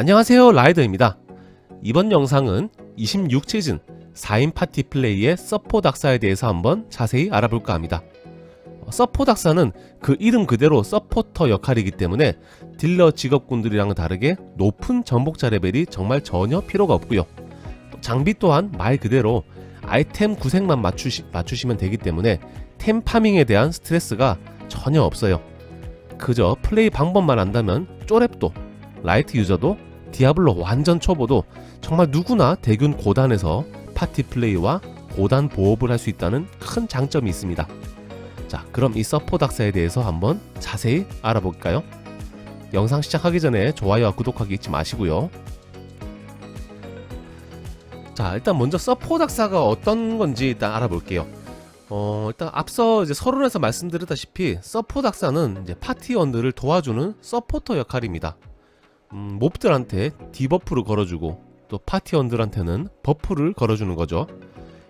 안녕하세요 라이더입니다. 이번 영상은 26시즌 4인 파티 플레이의 서포 닥사에 대해서 한번 자세히 알아볼까 합니다. 어, 서포 닥사는 그 이름 그대로 서포터 역할이기 때문에 딜러 직업군들이랑은 다르게 높은 전복자 레벨이 정말 전혀 필요가 없고요. 또 장비 또한 말 그대로 아이템 구색만 맞추시, 맞추시면 되기 때문에 템 파밍에 대한 스트레스가 전혀 없어요. 그저 플레이 방법만 안다면 쪼랩도 라이트 유저도 디아블로 완전 초보도 정말 누구나 대균 고단에서 파티 플레이와 고단 보업을 할 수 있다는 큰 장점이 있습니다. 자, 그럼 이 서포 닥사에 대해서 한번 자세히 알아볼까요? 영상 시작하기 전에 좋아요와 구독하기 잊지 마시고요. 자, 일단 먼저 서포 닥사가 어떤 건지 일단 알아볼게요. 어, 일단 앞서 이제 서론에서 말씀드렸다시피 서포 닥사는 이제 파티원들을 도와주는 서포터 역할입니다. 음, 몹들한테 디버프를 걸어주고 또 파티원들한테는 버프를 걸어주는 거죠.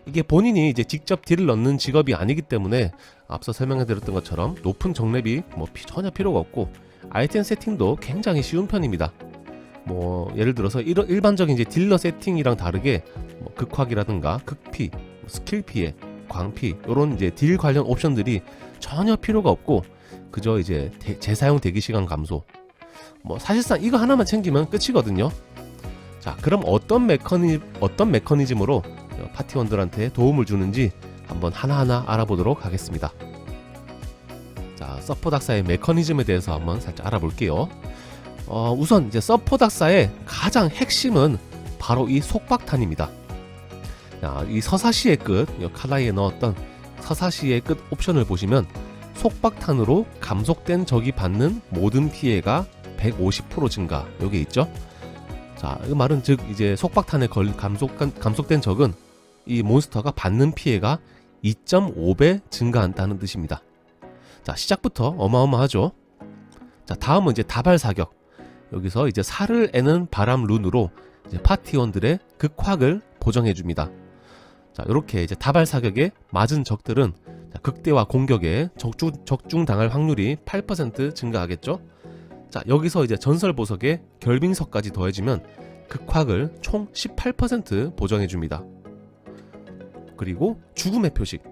이게 본인이 이제 직접 딜을 넣는 직업이 아니기 때문에 앞서 설명해드렸던 것처럼 높은 정랩이 뭐 피- 전혀 필요가 없고 아이템 세팅도 굉장히 쉬운 편입니다. 뭐 예를 들어서 일, 일반적인 이제 딜러 세팅이랑 다르게 뭐 극확이라든가 극피, 뭐 스킬 피해, 광피 이런 이제 딜 관련 옵션들이 전혀 필요가 없고 그저 이제 대- 재사용 대기 시간 감소. 뭐 사실상 이거 하나만 챙기면 끝이거든요. 자, 그럼 어떤 메커니 어떤 메커니즘으로 파티원들한테 도움을 주는지 한번 하나하나 알아보도록 하겠습니다. 자, 서포 닥사의 메커니즘에 대해서 한번 살짝 알아볼게요. 어, 우선 이제 서포 닥사의 가장 핵심은 바로 이 속박탄입니다. 자, 이 서사시의 끝, 이 칼라이에 넣었던 서사시의 끝 옵션을 보시면 속박탄으로 감속된 적이 받는 모든 피해가 150% 증가. 여기 있죠? 자, 이 말은 즉 이제 속박탄에 걸 감속 감속된 적은 이 몬스터가 받는 피해가 2.5배 증가한다는 뜻입니다. 자, 시작부터 어마어마하죠. 자, 다음은 이제 다발 사격. 여기서 이제 살을 애는 바람 룬으로 파티원들의 극확을 보정해 줍니다. 자, 이렇게 이제 다발 사격에 맞은 적들은 자, 극대화 공격에 적중, 적중 당할 확률이 8% 증가하겠죠. 자, 여기서 이제 전설 보석에 결빙석까지 더해지면 극확을 총 18% 보정해 줍니다. 그리고 죽음의 표식.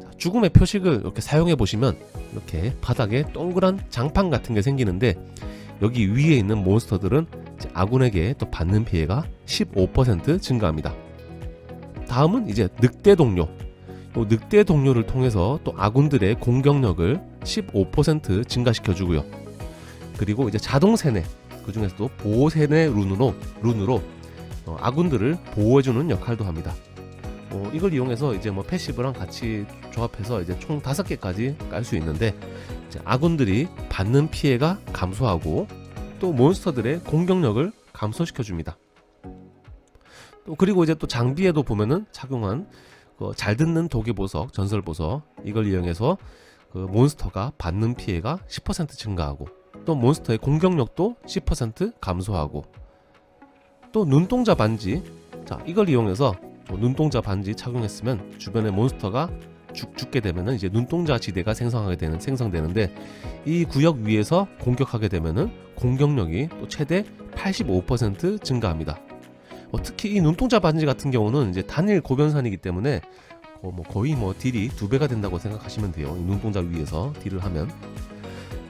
자, 죽음의 표식을 이렇게 사용해 보시면 이렇게 바닥에 동그란 장판 같은 게 생기는데 여기 위에 있는 몬스터들은 아군에게 또 받는 피해가 15% 증가합니다. 다음은 이제 늑대 동료. 요 늑대 동료를 통해서 또 아군들의 공격력을 15% 증가시켜 주고요. 그리고 이제 자동 세뇌 그 중에서도 보호 세뇌 룬으로 룬으로 어, 아군들을 보호해주는 역할도 합니다. 어, 이걸 이용해서 이제 뭐 패시브랑 같이 조합해서 이제 총 다섯 개까지 깔 수 있는데 아군들이 받는 피해가 감소하고 또 몬스터들의 공격력을 감소시켜 줍니다. 또 그리고 이제 또 장비에도 보면은 착용한 그 잘 듣는 도기 보석, 전설 보석 이걸 이용해서 그 몬스터가 받는 피해가 10% 증가하고 또 몬스터의 공격력도 10% 감소하고 또 눈동자 반지 자 이걸 이용해서 저 눈동자 반지 착용했으면 주변의 몬스터가 죽, 죽게 되면은 이제 눈동자 지대가 생성하게 되는 생성되는데 이 구역 위에서 공격하게 되면은 공격력이 또 최대 85% 증가합니다. 어, 특히 이 눈동자 반지 같은 경우는 이제 단일 고변산이기 때문에 어, 뭐 거의 뭐 딜이 두 배가 된다고 생각하시면 돼요. 이 눈동자 위에서 딜을 하면.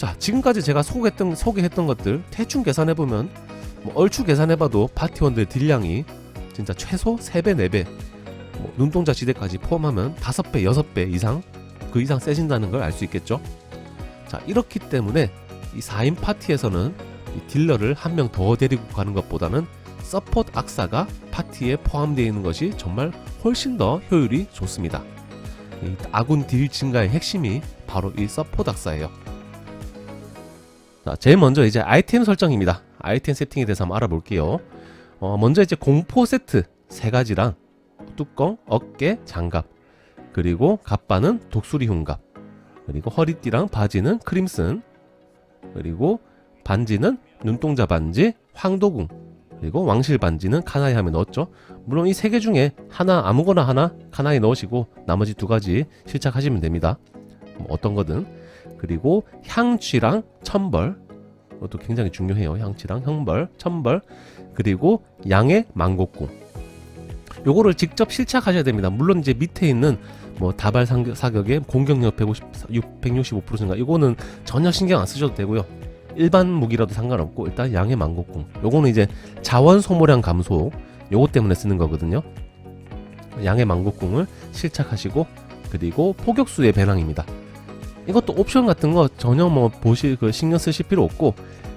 자, 지금까지 제가 소개했던, 소개했던 것들 대충 계산해보면 뭐 얼추 계산해봐도 파티원들 딜량이 진짜 최소 3배, 4배 뭐 눈동자 지대까지 포함하면 5배, 6배 이상 그 이상 세진다는 걸 알 수 있겠죠? 자 이렇기 때문에 이 4인 파티에서는 이 딜러를 한 명 더 데리고 가는 것보다는 서포트 악사가 파티에 포함되어 있는 것이 정말 훨씬 더 효율이 좋습니다. 이 아군 딜 증가의 핵심이 바로 이 서포트 악사예요 자, 제일 먼저 이제 아이템 설정입니다. 아이템 세팅에 대해서 한번 알아볼게요. 어, 먼저 이제 공포 세트 세 가지랑 뚜껑, 어깨, 장갑, 그리고 갑바는 독수리 흉갑, 그리고 허리띠랑 바지는 크림슨, 그리고 반지는 눈동자 반지, 황도궁, 그리고 왕실 반지는 카나이 하면 넣었죠. 물론 이 세 개 중에 하나 아무거나 하나 카나이 넣으시고 나머지 두 가지 실착하시면 됩니다. 뭐 어떤 거든. 그리고 향취랑 천벌 이것도 굉장히 중요해요. 향치랑 형벌, 천벌, 그리고 양의 망곡궁. 요거를 직접 실착하셔야 됩니다. 물론 이제 밑에 있는 뭐 다발 사격의 공격력 150, 165%인가 이거는 전혀 신경 안 쓰셔도 되고요. 일반 무기라도 상관없고 일단 양의 망곡궁. 요거는 이제 자원 소모량 감소 요거 때문에 쓰는 거거든요. 양의 망곡궁을 실착하시고 그리고 포격수의 배낭입니다. 이것도 옵션 같은 거 전혀 뭐 보실 그 신경 쓰실 필요 없고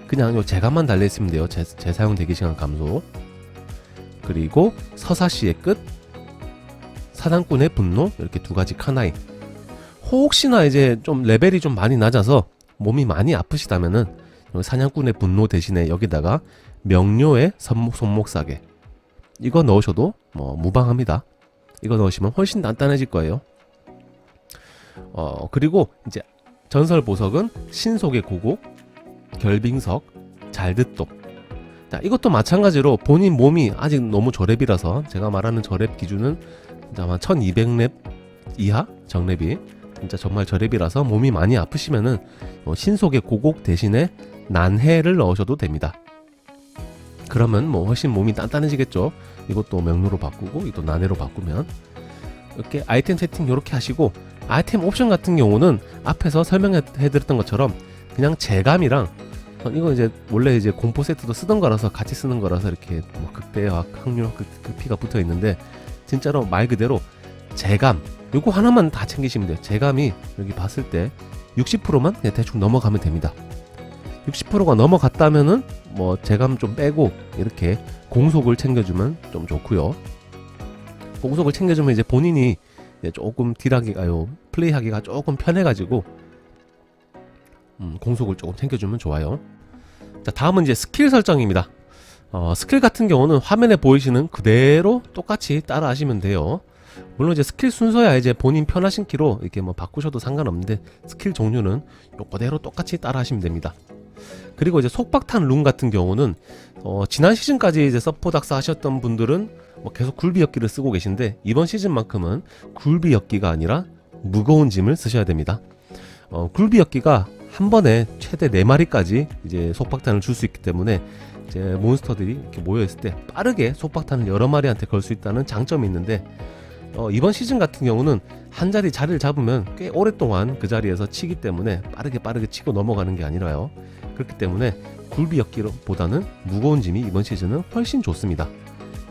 그냥 요 재감만 달려 있으면 돼요. 재, 재사용 대기 시간 감소. 그리고 서사시의 끝, 사단꾼의 분노 이렇게 두 가지 카나이. 혹시나 이제 좀 레벨이 좀 많이 낮아서 몸이 많이 아프시다면은 요 사냥꾼의 분노 대신에 여기다가 명료의 손목, 손목사계 이거 넣으셔도 뭐 무방합니다. 이거 넣으시면 훨씬 단단해질 거예요. 어 그리고 이제 전설 보석은 신속의 고곡, 결빙석, 잘듣독. 자 이것도 마찬가지로 본인 몸이 아직 너무 저랩이라서 제가 말하는 저랩 기준은 아마 1200랩 이하 정랩이 진짜 정말 저랩이라서 몸이 많이 아프시면은 어, 신속의 고곡 대신에 난해를 넣으셔도 됩니다. 그러면 뭐 훨씬 몸이 단단해지겠죠. 이것도 명료로 바꾸고 이것도 난해로 바꾸면 이렇게 아이템 세팅 이렇게 하시고 아이템 옵션 같은 경우는 앞에서 설명해 드렸던 것처럼 그냥 재감이랑 어, 이거 이제 원래 이제 공포 세트도 쓰던 거라서 같이 쓰는 거라서 이렇게 뭐 극대화 확률 그, 그 피가 붙어 있는데 진짜로 말 그대로 재감 요거 하나만 다 챙기시면 돼요. 재감이 여기 봤을 때 60%만 그냥 대충 넘어가면 됩니다. 60%가 넘어갔다면은 뭐 재감 좀 빼고 이렇게 공속을 챙겨주면 좀 좋고요. 공속을 챙겨주면 이제 본인이 조금 딜하기가요 플레이하기가 조금 편해가지고 음, 공속을 조금 챙겨주면 좋아요. 자 다음은 이제 스킬 설정입니다. 어, 스킬 같은 경우는 화면에 보이시는 그대로 똑같이 따라 하시면 돼요. 물론 이제 스킬 순서야 이제 본인 편하신 키로 이렇게 뭐 바꾸셔도 상관없는데 스킬 종류는 요 그대로 똑같이 따라 하시면 됩니다. 그리고 이제 속박탄 룬 같은 경우는 어, 지난 시즌까지 이제 서포 닥스 하셨던 분들은 뭐 계속 굴비역기를 쓰고 계신데 이번 시즌만큼은 굴비역기가 아니라 무거운 짐을 쓰셔야 됩니다. 어, 굴비역기가 한 번에 최대 4마리까지 이제 속박탄을 줄 수 있기 때문에 이제 몬스터들이 이렇게 모여 있을 때 빠르게 속박탄을 여러 마리한테 걸 수 있다는 장점이 있는데 어, 이번 시즌 같은 경우는 한 자리 자리를 잡으면 꽤 오랫동안 그 자리에서 치기 때문에 빠르게 빠르게 치고 넘어가는 게 아니라요. 그렇기 때문에 굴비역기보다는 무거운 짐이 이번 시즌은 훨씬 좋습니다.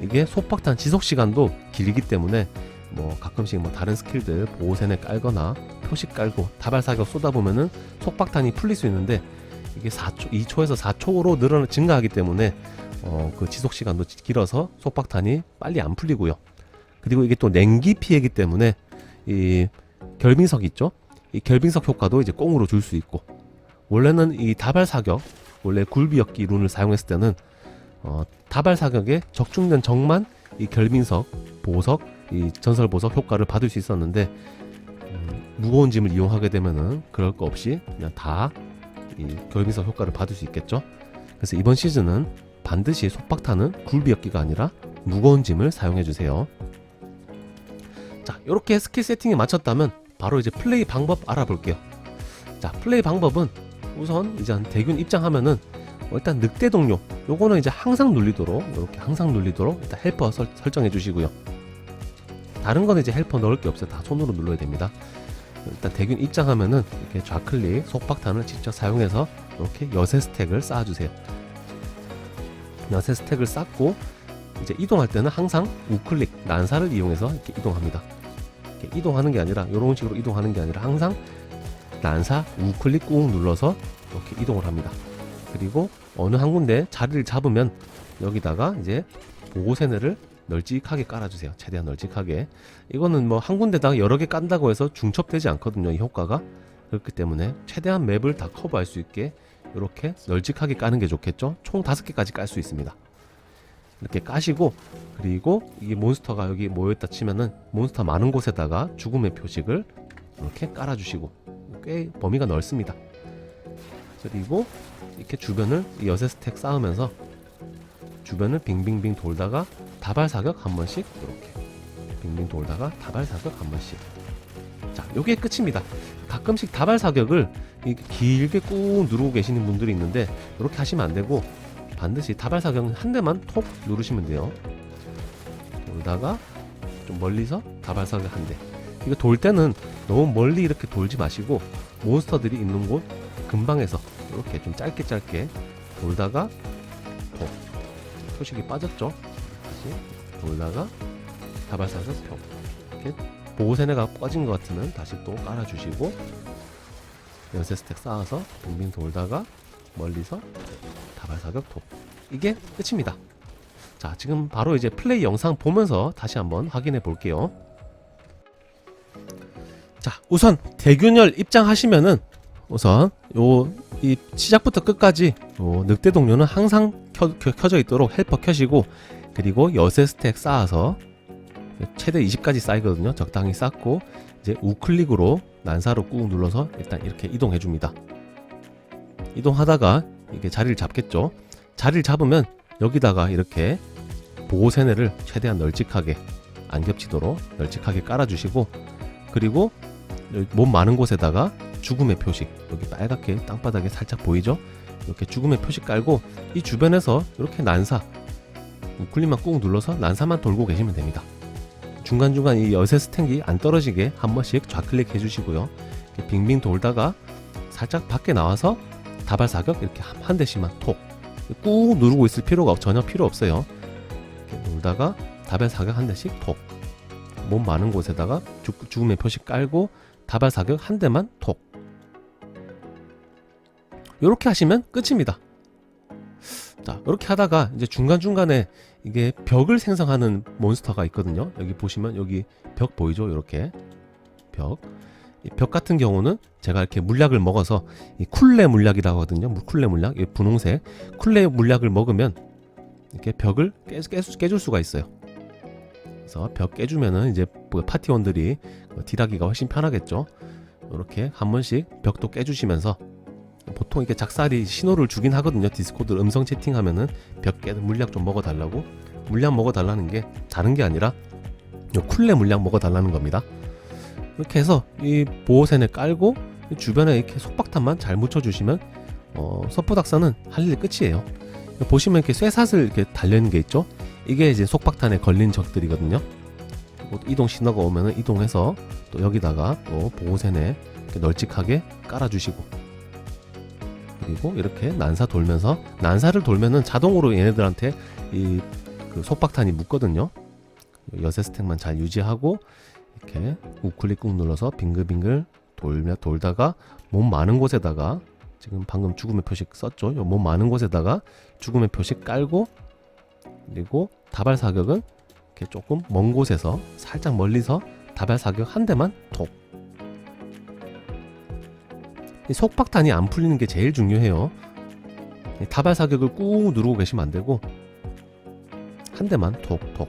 이게 속박탄 지속 시간도 길기 때문에 뭐 가끔씩 뭐 다른 스킬들 보호센에 깔거나 표식 깔고 다발 사격 쏟아보면은 속박탄이 풀릴 수 있는데 이게 4초, 2초에서 4초로 늘어 증가하기 때문에 어, 그 지속 시간도 길어서 속박탄이 빨리 안 풀리고요. 그리고 이게 또 냉기 피해기 때문에 이 결빙석 있죠? 이 결빙석 효과도 이제 꽁으로 줄 수 있고 원래는 이 다발 사격 원래 굴비역기 룬을 사용했을 때는 어, 다발 사격에 적중된 적만 이 결빙석 보석 이 전설 보석 효과를 받을 수 있었는데 음, 무거운 짐을 이용하게 되면은 그럴 거 없이 그냥 다 이 결빙석 효과를 받을 수 있겠죠. 그래서 이번 시즌은 반드시 속박탄은 굴비역기가 아니라 무거운 짐을 사용해 주세요. 자, 이렇게 스킬 세팅이 마쳤다면 바로 이제 플레이 방법 알아볼게요. 자, 플레이 방법은 우선 이제 한 대균 입장하면은 어, 일단 늑대 동료 요거는 이제 항상 눌리도록 이렇게 항상 눌리도록 일단 헬퍼 설, 설정해 주시고요. 다른 거는 이제 헬퍼 넣을 게 없어요. 다 손으로 눌러야 됩니다. 일단 대균 입장하면은 이렇게 좌클릭 속박탄을 직접 사용해서 이렇게 여세 스택을 쌓아주세요. 여세 스택을 쌓고 이제 이동할 때는 항상 우클릭 난사를 이용해서 이렇게 이동합니다. 이렇게 이동하는 게 아니라 이런 식으로 이동하는 게 아니라 항상 난사 우클릭 꾹 눌러서 이렇게 이동을 합니다. 그리고 어느 한 군데 자리를 잡으면 여기다가 이제 보호세네를 널찍하게 깔아주세요. 최대한 널찍하게. 이거는 뭐 한 군데다가 여러 개 깐다고 해서 중첩되지 않거든요. 이 효과가. 그렇기 때문에 최대한 맵을 다 커버할 수 있게 이렇게 널찍하게 까는 게 좋겠죠. 총 다섯 개까지 깔 수 있습니다. 이렇게 까시고 그리고 이게 몬스터가 여기 모였다 치면은 몬스터 많은 곳에다가 죽음의 표식을 이렇게 깔아주시고 꽤 범위가 넓습니다. 그리고 이렇게 주변을 이 여세 스택 쌓으면서 주변을 빙빙빙 돌다가 다발 사격 한 번씩 이렇게 빙빙 돌다가 다발 사격 한 번씩 자 요게 끝입니다 가끔씩 다발 사격을 길게 꾹 누르고 계시는 분들이 있는데 이렇게 하시면 안 되고 반드시 다발 사격 한 대만 톡 누르시면 돼요. 돌다가 좀 멀리서 다발 사격 한 대. 이거 돌 때는 너무 멀리 이렇게 돌지 마시고 몬스터들이 있는 곳 근방에서 이렇게 좀 짧게 짧게 돌다가 톡 표식이 빠졌죠. 다시 돌다가 다발 사격 톡 이렇게 보호세네가 꺼진 것 같으면 다시 또 깔아주시고 연쇄 스택 쌓아서 빙빙 돌다가 멀리서 다발 사격 톡 이게 끝입니다. 자 지금 바로 이제 플레이 영상 보면서 다시 한번 확인해 볼게요. 자 우선 대균열 입장하시면은 우선 요 이 시작부터 끝까지 요 늑대 동료는 항상 켜, 켜, 져 있도록 헬퍼 켜시고 그리고 여세 스택 쌓아서 최대 20까지 쌓이거든요. 적당히 쌓고 이제 우클릭으로 난사로 꾹 눌러서 일단 이렇게 이동해 줍니다. 이동하다가 이게 자리를 잡겠죠. 자리를 잡으면 여기다가 이렇게 보호세네를 최대한 널찍하게 안 겹치도록 널찍하게 깔아주시고 그리고 몸 많은 곳에다가 죽음의 표식 여기 빨갛게 땅바닥에 살짝 보이죠? 이렇게 죽음의 표식 깔고 이 주변에서 이렇게 난사 우클릭만 꾹 눌러서 난사만 돌고 계시면 됩니다. 중간중간 이 여세 스탱기 안 떨어지게 한 번씩 좌클릭 해주시고요. 빙빙 돌다가 살짝 밖에 나와서 다발 사격 이렇게 한- 한 대씩만 톡 꾹 누르고 있을 필요가 없- 전혀 필요 없어요. 이렇게 놀다가 다발 사격 한 대씩 톡. 몸 많은 곳에다가 죽, 죽음의 표시 깔고 다발 사격 한 대만 톡. 이렇게 하시면 끝입니다. 자, 이렇게 하다가 이제 중간중간에 이게 벽을 생성하는 몬스터가 있거든요. 여기 보시면 여기 벽 보이죠? 이렇게 벽. 이벽 같은 경우는 제가 이렇게 물약을 먹어서 이 쿨레 물약이라고 하거든요. 물- 쿨레 물약, 이 분홍색 쿨레 물약을 먹으면 이렇게 벽을 깨, 깨, 깨줄 수가 있어요. 그래서 벽 깨주면은 이제 뭐 파티원들이 딜하기가 훨씬 편하겠죠. 이렇게 한 번씩 벽도 깨주시면서 보통 이렇게 작살이 신호를 주긴 하거든요. 디스코드 음성 채팅하면은 벽깨 물약 좀 먹어달라고 물약 먹어달라는 게 다른 게 아니라 요 쿨레 물약 먹어달라는 겁니다. 이렇게 해서 이 보호선을 깔고 이 주변에 이렇게 속박탄만 잘 묻혀주시면 어, 서포닥사는 할 일 끝이에요. 보시면 이렇게 쇠사슬 이렇게 달려있는 게 있죠. 이게 이제 속박탄에 걸린 적들이거든요. 이동 신호가 오면은 이동해서 또 여기다가 또 이렇게 널찍하게 깔아주시고 그리고 이렇게 난사 돌면서 난사를 돌면은 자동으로 얘네들한테 이 그 속박탄이 묻거든요. 여세 스택만 잘 유지하고 이렇게 우클릭 꾹 눌러서 빙글빙글 돌며 돌다가 몸 많은 곳에다가 지금 방금 죽음의 표식 썼죠. 요몸 많은 곳에다가 죽음의 표식 깔고 그리고 다발 사격은 이렇게 조금 먼 곳에서 살짝 멀리서 다발 사격 한 대만 톡. 이 속박탄이 안 풀리는 게 제일 중요해요. 이 다발 사격을 꾹 누르고 계시면 안 되고 한 대만 톡톡.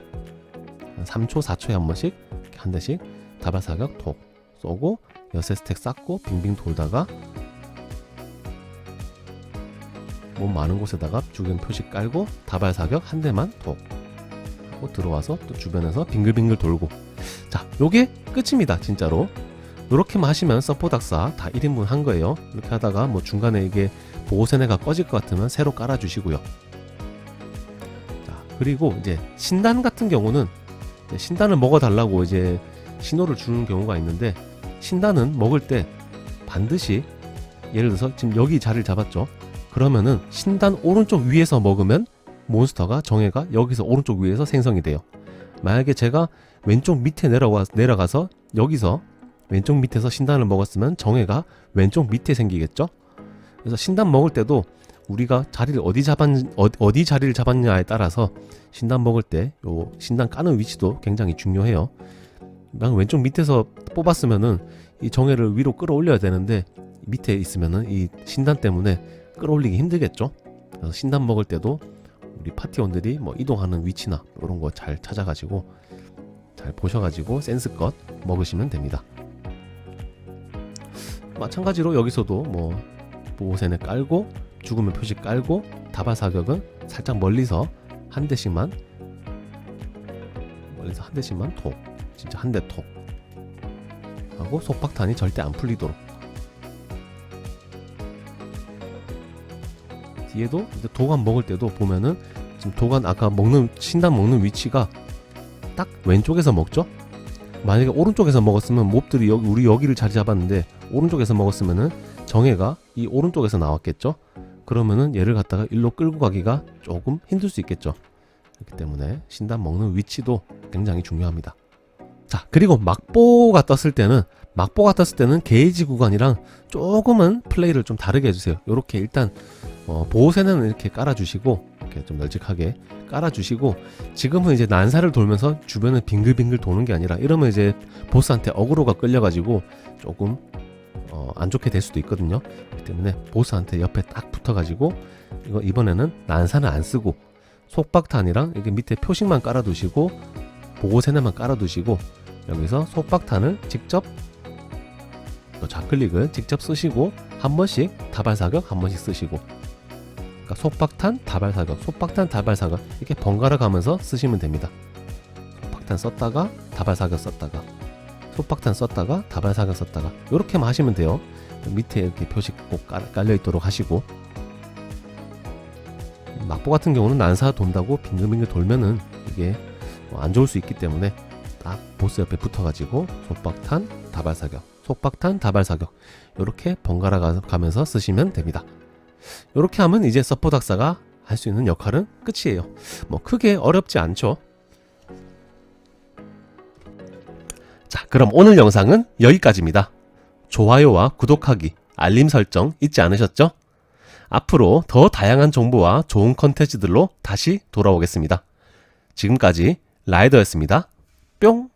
한 3초, 4초에 한 번씩 한 대씩 다발 사격 톡 쏘고 여세 스택 쌓고 빙빙 돌다가 몸 많은 곳에다가 죽음 표식 깔고 다발 사격 한 대만 톡 하고 들어와서 또 주변에서 빙글빙글 돌고. 자 요게 끝입니다 진짜로. 요렇게만 하시면 서포닥사 다 1인분 한 거예요. 이렇게 하다가 뭐 중간에 이게 보호세네가 꺼질 것 같으면 새로 깔아주시고요. 자 그리고 이제 신단 같은 경우는 신단을 먹어달라고 이제 신호를 주는 경우가 있는데 신단은 먹을 때 반드시 예를 들어서 지금 여기 자리를 잡았죠 그러면은 신단 오른쪽 위에서 먹으면 몬스터가 정예가 여기서 오른쪽 위에서 생성이 돼요. 만약에 제가 왼쪽 밑에 내려와 내려가서 여기서 왼쪽 밑에서 신단을 먹었으면 정예가 왼쪽 밑에 생기겠죠. 그래서 신단 먹을 때도 우리가 자리를 어디 잡았 어, 어디 자리를 잡았냐에 따라서 신단 먹을 때 요 신단 까는 위치도 굉장히 중요해요. 난 왼쪽 밑에서 뽑았으면은 이 정예를 위로 끌어올려야 되는데 밑에 있으면은 이 신단 때문에 끌어올리기 힘들겠죠. 그래서 신단 먹을 때도 우리 파티원들이 뭐 이동하는 위치나 이런 거 잘 찾아가지고 잘 보셔가지고 센스껏 먹으시면 됩니다. 마찬가지로 여기서도 뭐 보호센을 깔고 죽음의 표시 깔고 다발 사격은 살짝 멀리서 한 대씩만 멀리서 한 대씩만 톡. 진짜 한 대 톡. 하고 속박탄이 절대 안 풀리도록. 뒤에도 이제 도관 먹을 때도 보면은 지금 도관 아까 먹는 신단 먹는 위치가 딱 왼쪽에서 먹죠? 만약에 오른쪽에서 먹었으면 몹들이 여기 우리 여기를 자리 잡았는데 오른쪽에서 먹었으면은 정해가 이 오른쪽에서 나왔겠죠? 그러면은 얘를 갖다가 일로 끌고 가기가 조금 힘들 수 있겠죠. 그렇기 때문에 신단 먹는 위치도 굉장히 중요합니다. 자, 그리고 막보가 떴을 때는 막보가 떴을 때는 게이지 구간이랑 조금은 플레이를 좀 다르게 해주세요. 이렇게 일단 어, 보호세는 이렇게 깔아주시고 이렇게 좀 널찍하게 깔아주시고 지금은 이제 난사를 돌면서 주변을 빙글빙글 도는 게 아니라 이러면 이제 보스한테 어그로가 끌려가지고 조금 어, 안 좋게 될 수도 있거든요. 그렇기 때문에 보스한테 옆에 딱 붙어가지고 이거 이번에는 난사는 안 쓰고 속박탄이랑 이게 밑에 표식만 깔아두시고 보호세네만 깔아두시고 여기서 속박탄을 직접 또 좌클릭을 직접 쓰시고 한 번씩 다발사격 한 번씩 쓰시고. 그러니까 속박탄 다발사격 속박탄 다발사격 이렇게 번갈아 가면서 쓰시면 됩니다. 속박탄 썼다가 다발사격 썼다가 속박탄 썼다가 다발사격 썼다가 이렇게만 하시면 돼요. 밑에 이렇게 표식 꼭 깔- 깔려 있도록 하시고. 막보 같은 경우는 난사 돈다고 빙글빙글 돌면은 이게 뭐안 좋을 수 있기 때문에 딱 보스 옆에 붙어가지고 속박탄 다발사격 속박탄 다발사격 이렇게 번갈아 가- 가면서 쓰시면 됩니다. 이렇게 하면 이제 서포 작사가 할 수 있는 역할은 끝이에요. 뭐 크게 어렵지 않죠 자 그럼 오늘 영상은 여기까지입니다 좋아요와 구독하기 알림 설정 잊지 않으셨죠? 앞으로 더 다양한 정보와 좋은 컨텐츠들로 다시 돌아오겠습니다. 지금까지 라이더였습니다. 뿅!